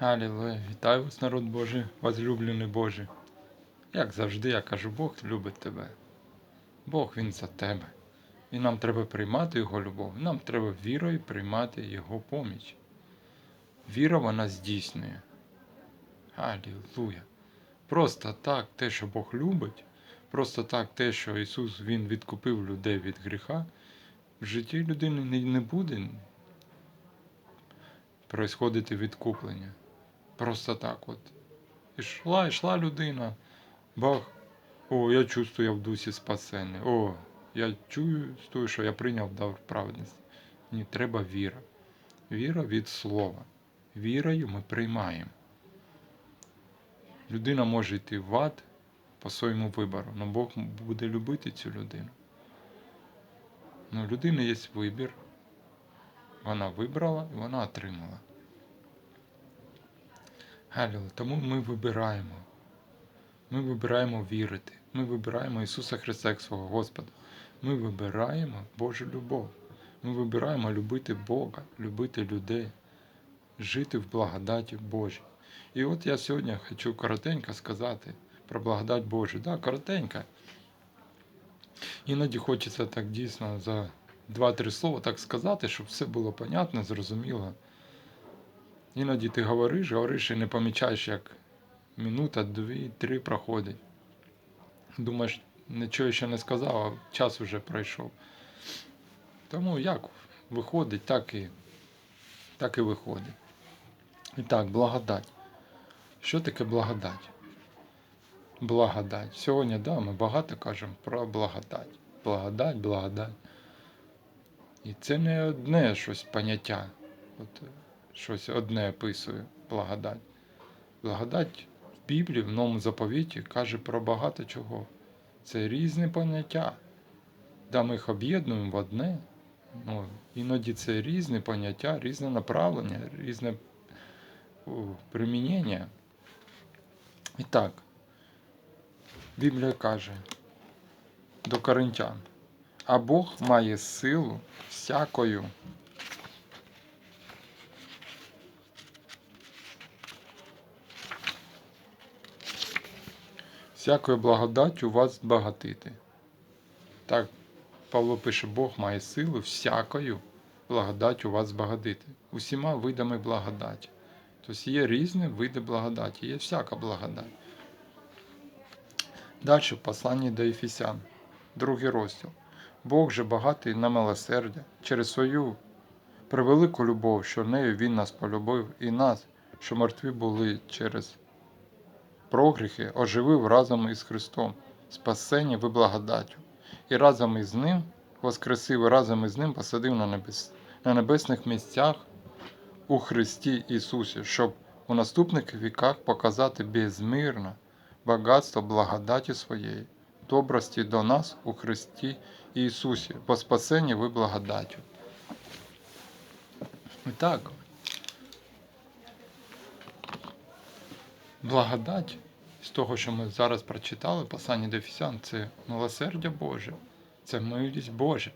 Алілуя, вітаю вас, народ Божий, возлюблений Божий. Як завжди, я кажу, Бог любить тебе. Бог Він за тебе. І нам треба приймати Його любов. Нам треба вірою приймати Його поміч. Віра вона здійснює. Алілуя. Просто так, те, що Бог любить, просто так те, що Ісус Він відкупив людей від гріха, в житті людини не, не буде происходити відкуплення. Просто так от. Ішла, йшла людина. Бах. О, я чувствую, я в дусі спасений. О, я чую, стою, що я прийняв дар праведності. Ні, треба віра. Віра від слова. Вірою ми приймаємо. Людина може йти в ад по своєму вибору, але Бог буде любити цю людину. Ну, людини є вибір. Вона вибрала і вона отримала. Галілу, тому ми вибираємо. Ми вибираємо вірити. Ми вибираємо Ісуса Христа як свого Господа. Ми вибираємо Божу любов. Ми вибираємо любити Бога, любити людей, жити в благодаті Божій. І от я сьогодні хочу коротенько сказати про благодать Божу. Да, коротенько. Іноді хочеться так дійсно за два-три слова так сказати, щоб все було понятно, зрозуміло. Іноді ти говориш, говориш і не помічаєш, як минута, дві, три проходить. Думаєш, нічого ще не сказав, а час вже пройшов. Тому як виходить, так і, так і виходить. І так, благодать. Що таке благодать? Благодать. Сьогодні, да, ми багато кажемо про благодать. Благодать, благодать. І це не одне щось поняття. От, щось одне описує благодать. Благодать в Біблії, в новому заповіті, каже про багато чого. Це різні поняття. Да, ми їх об'єднуємо в одне. Ну, Іноді це різні поняття, різне направлення, різне примінення. І так, Біблія каже до коринтян, а Бог має силу всякою. Всякою благодаттю вас збагатити. Так, Павло пише, Бог має силу всякою благодаттю вас збагатити. Усіма видами благодаті. Тобто є різні види благодаті, є всяка благодать. Далі в посланні до Ефесян, другий розділ. Бог же багатий на милосердя через свою превелику любов, що нею Він нас полюбив і нас, що мертві були через прогріхи, оживив разом із Христом, спасені ви благодаттю, і разом із Ним воскресив, і разом із Ним посадив на, небес, на небесних місцях у Христі Ісусі, щоб у наступних віках показати безмірне багатство благодаті своєї, добрості до нас у Христі Ісусі, по спасенні ви благодаттю. Так, благодать з того, що ми зараз прочитали, послання до Ефесян, це милосердя Боже, це милість Божа,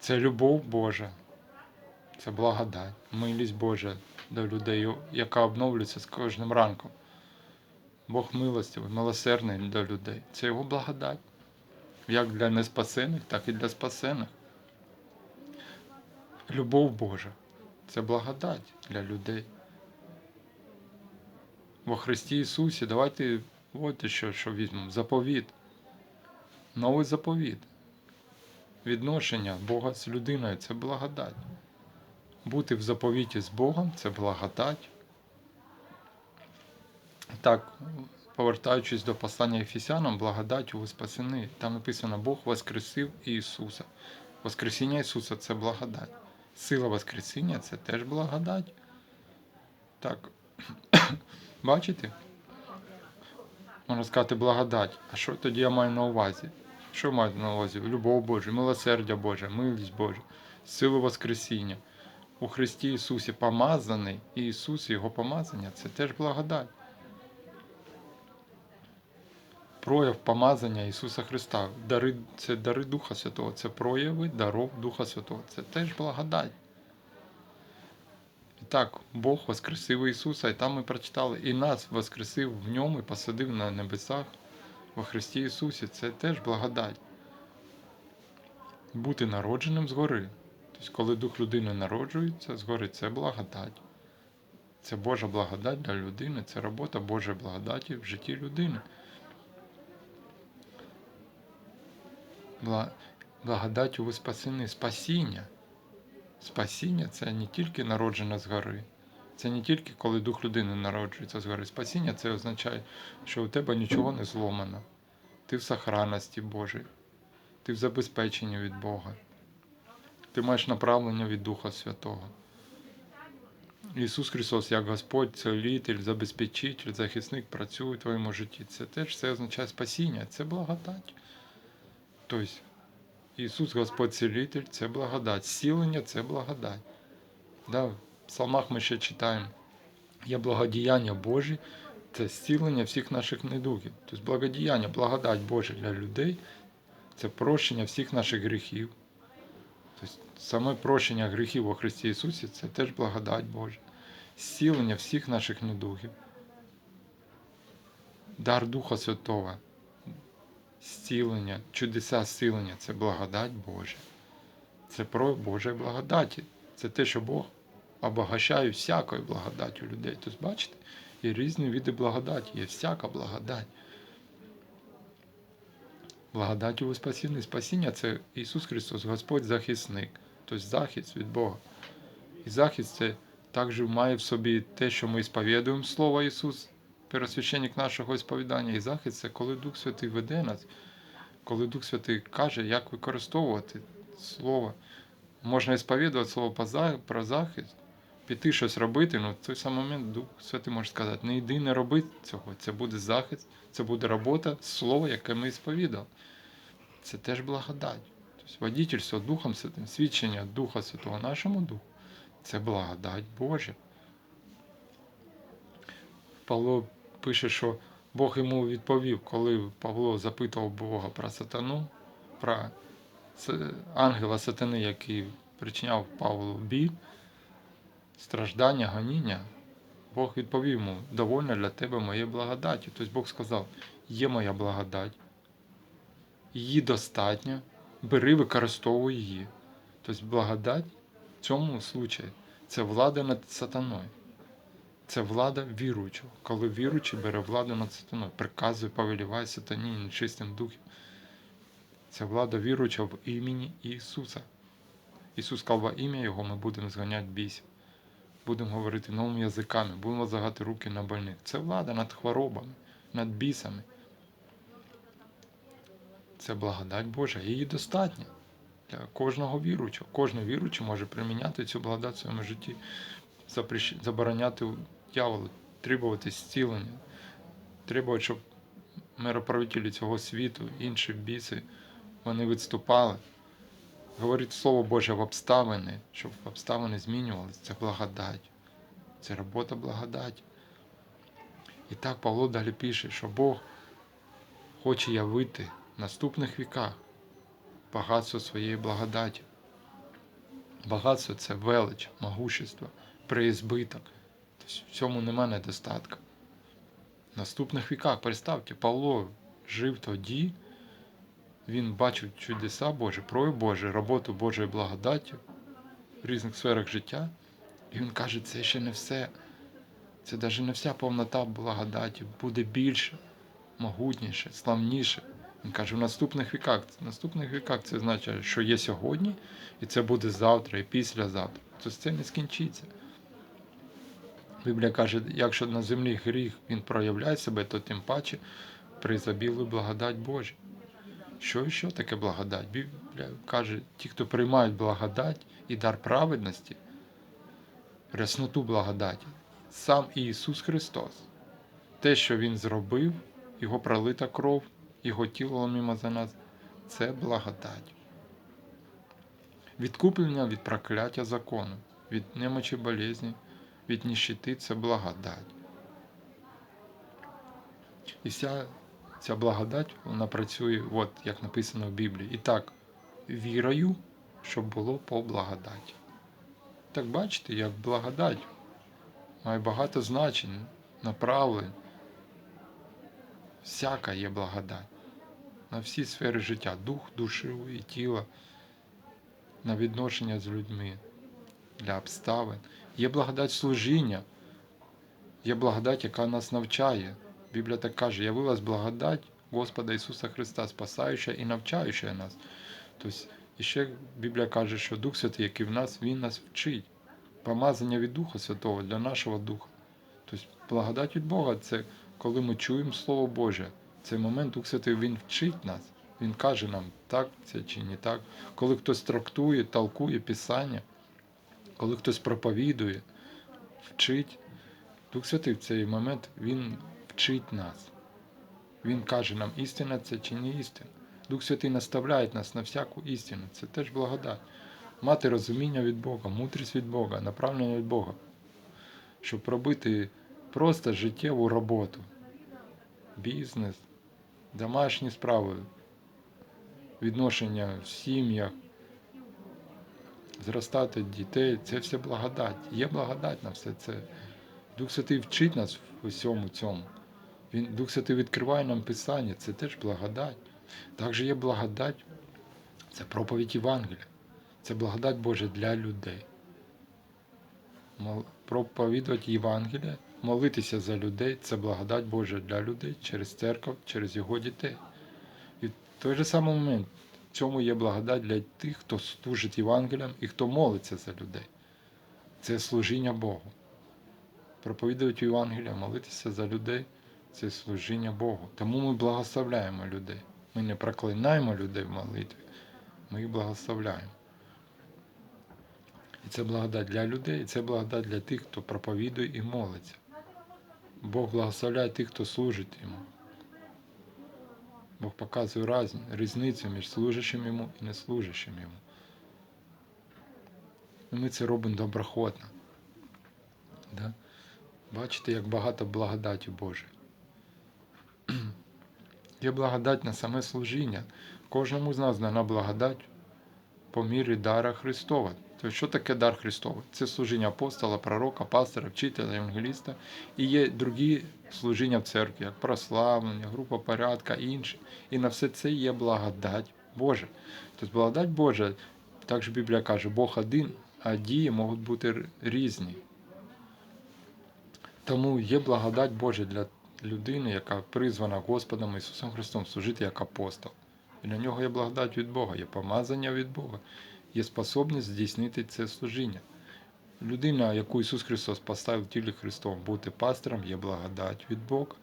це любов Божа, це благодать, милість Божа до людей, яка обновлюється з кожним ранком. Бог милостивий, милосердний до людей. Це його благодать. Як для неспасених, так і для спасених. Любов Божа це благодать для людей. Во Христі Ісусі, давайте от що, що візьмемо. Заповіт. Новий заповіт. Відношення Бога з людиною це благодать. Бути в заповіті з Богом це благодать. Так, повертаючись до послання Ефесянам, благодать ви спасені. Там написано Бог воскресив Ісуса. Воскресіння Ісуса це благодать. Сила Воскресіння це теж благодать. Так, бачите? Можна сказати, благодать. А що тоді я маю на увазі? Що маю на увазі? Любов Божа, милосердя Божа, милість Божа, силу Воскресіння. У Христі Ісусі помазаний, і Ісус, Його помазання це теж благодать. Прояв помазання Ісуса Христа. Дари, Це дари Духа Святого, це прояви даров Духа Святого. Це теж благодать. Так, Бог воскресив Ісуса, і там ми прочитали, і нас воскресив в ньому і посадив на небесах во Христі Ісусі. Це теж благодать. Бути народженим згори. Тобто, коли дух людини народжується згори, це благодать. Це Божа благодать для людини, це робота Божої благодаті в житті людини. Бла- Благодаттю ви спасені спасіння. Спасіння це не тільки народження згори. Це не тільки коли дух людини народжується згори. Спасіння це означає, що у тебе нічого не зломано. Ти в сохранності Божій, ти в забезпеченні від Бога. Ти маєш направлення від Духа Святого. Ісус Христос, як Господь, целитель, забезпечитель, захисник працює в твоєму житті. Це теж все означає спасіння, це благодать. Тобто, Ісус Господь целитель це благодать. Зцілення це благодать. Да, в псалмах ми ще читаємо. Є благодіяння Божі, це зцілення всіх наших недугів. Тобто благодіяння, благодать Божа для людей це прощення всіх наших гріхів. Тобто саме прощення гріхів у Христі Ісусі це теж благодать Божа. Зцілення всіх наших недугів. Дар Духа Святого зцілення, чудеса зцілення це благодать Божа. Це про Божої благодаті. Це те, що Бог обогащає всякою благодаттю людей. Тобто, бачите, є різні види благодаті, є всяка благодать. Благодаттю ви спасіння. Спасіння це Ісус Христос, Господь захисник, тобто захист від Бога. І захист це також має в собі те, що ми сповідуємо Слово Ісус, пересвященник нашого сповідання. І захист це коли Дух Святий веде нас, коли Дух Святий каже, як використовувати Слово. Можна сповідувати Слово про захист, піти щось робити, ну в той самий момент Дух Святий може сказати, не йди, не роби цього. Це буде захист, це буде робота, слово, яке ми сповідали. Це теж благодать. Тобто водительство Духом Святим, свідчення Духа Святого нашому Духу це благодать Божа. Павло пише, що Бог йому відповів, коли Павло запитував Бога про сатану, про ангела сатани, який причиняв Павлу біль, страждання, гоніння. Бог відповів йому, довольно для тебе моєї благодаті. Тобто Бог сказав, є моя благодать, її достатньо, бери, використовуй її. Тобто благодать в цьому случаї це влада над сатаною. Це влада віруючого. Коли віруючий бере владу над сатаною, приказує, повеліває сатані нечистим духом. Це влада віруючого в імені Ісуса. Ісус сказав, во ім'я Його ми будемо зганяти бісів. Будемо говорити новими язиками, будемо загати руки на больних. Це влада над хворобами, над бісами. Це благодать Божа. Її достатньо для кожного віруючого. Кожен віруючий може приміняти цю благодать в своєму житті, забороняти дьяволу, требувати зцілення, требувати, щоб мироправителі цього світу, інші біси, вони відступали. Говорить Слово Боже в обставини, щоб обставини змінювалися. Це благодать. Це робота благодаті. І так Павло далі пише, що Бог хоче явити в наступних віках багатство своєї благодаті. Багатство це велич, могущество, преізбиток. В цьому нема недостатка. В наступних віках, представте, Павло жив тоді, він бачив чудеса Божі, прояв Божий, роботу Божої благодаті в різних сферах життя. І він каже, це ще не все. Це навіть не вся повнота благодаті, буде більше, могутніше, славніше. Він каже, в наступних віках. В наступних віках це значить, що є сьогодні, і це буде завтра і післязавтра. Тобто це не скінчиться. Біблія каже, якщо на землі гріх він проявляє себе, то тим паче призабілує благодать Божа. Що і що таке благодать? Біблія каже, ті, хто приймають благодать і дар праведності, рясноту благодаті, сам Ісус Христос. Те, що Він зробив, Його пролита кров, Його тіло мимо за нас, це благодать. Відкуплення від прокляття закону, від немочі болезні, від ніщити це благодать. І вся ця благодать вона працює, от як написано в Біблії. І так, вірою, щоб було по благодаті. Так бачите, як благодать має багато значень, направлень. Всяка є благодать на всі сфери життя, дух, душу і тіло, на відношення з людьми, для обставин. Є благодать служіння, є благодать, яка нас навчає. Біблія так каже, явилась благодать Господа Ісуса Христа, спасаюча і навчаюча нас. Тобто, і ще Біблія каже, що Дух Святий, який в нас, Він нас вчить. Помазання від Духа Святого для нашого духа. Тобто, благодать від Бога це коли ми чуємо Слово Боже. Цей момент Дух Святий Він вчить нас. Він каже нам, так це чи не так. Коли хтось трактує, толкує Писання, коли хтось проповідує, вчить, Дух Святий в цей момент Він вчить нас. Він каже нам, істина це чи не істина. Дух Святий наставляє нас на всяку істину. Це теж благодать. Мати розуміння від Бога, мудрість від Бога, направлення від Бога, щоб робити просто життєву роботу, бізнес, домашні справи, відношення в сім'ях, зростати дітей це все благодать. Є благодать на все це. Дух Святий вчить нас в усьому цьому. Він, Дух Святий відкриває нам Писання, це теж благодать. Також є благодать, це проповідь Євангелія. Це благодать Божа для людей. Проповідувати Євангелія, молитися за людей це благодать Божа для людей через церкву, через його дітей. І в той же самий момент цьому є благодать для тих, хто служить Євангелієм і хто молиться за людей. Це служіння Богу. Проповідувати Євангелія, молитися за людей це служіння Богу. Тому ми благословляємо людей. Ми не проклинаємо людей в молитві, ми їх благословляємо. І це благодать для людей, і це благодать для тих, хто проповідує і молиться. Бог благословляє тих, хто служить йому. Бог показує різницю між служащим йому і неслужащим йому. І ми це робимо доброходно. Да? Бачите, як багато благодаті Божої. Є благодать на саме служіння. Кожному з нас дана благодать по мірі дара Христова. Тобто, що таке дар Христовий? Це служіння апостола, пророка, пастора, вчителя, евангеліста. І є другі служіння в церкві, як прославлення, група порядка і інші. І на все це є благодать Божа. Тобто благодать Божа, також Біблія каже, Бог один, а дії можуть бути різні. Тому є благодать Божа для людини, яка призвана Господом Ісусом Христом служити як апостол. І на нього є благодать від Бога, є помазання від Бога, є способність здійснити це служіння. Людина, яку Ісус Христос поставив в тілі Христовому бути пастором, є благодать від Бога,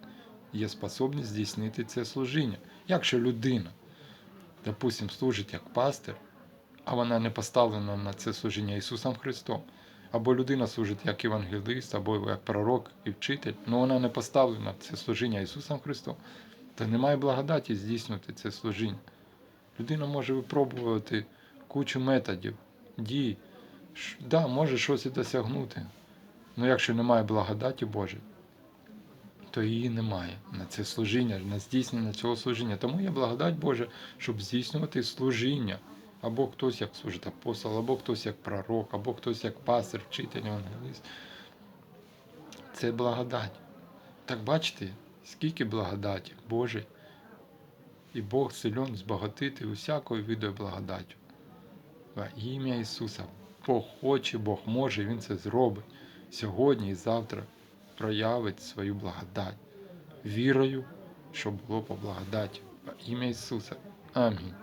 є способність здійснити це служіння. Якщо людина, допустим, служить як пастир, а вона не поставлена на це служіння Ісусом Христом, або людина служить як евангелист, або як пророк і вчитель, але вона не поставлена в це служіння Ісусом Христом, то немає благодаті здійснювати це служіння. Людина може випробувати кучу методів, дій, да, може щось і досягнути. Але якщо немає благодаті Божої, то її немає на це служіння, на здійснення цього служіння. Тому є благодать Божа, щоб здійснювати служіння. Або хтось як служить апостол, або хтось як пророк, або хтось як пастир, вчитель, евангеліст. Це благодать. Так бачите, скільки благодаті Божої. І Бог силен збагатити усякою видою благодаттю. Во ім'я Ісуса. Бог хоче, Бог може, Він це зробить. Сьогодні і завтра проявить свою благодать. Вірою, що було по благодаті. Во ім'я Ісуса. Амінь.